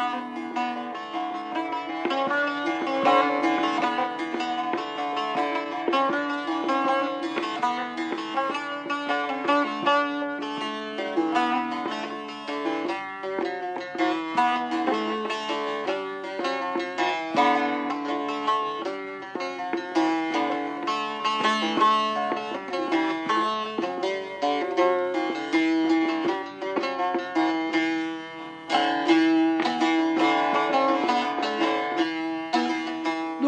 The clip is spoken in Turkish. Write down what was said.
Música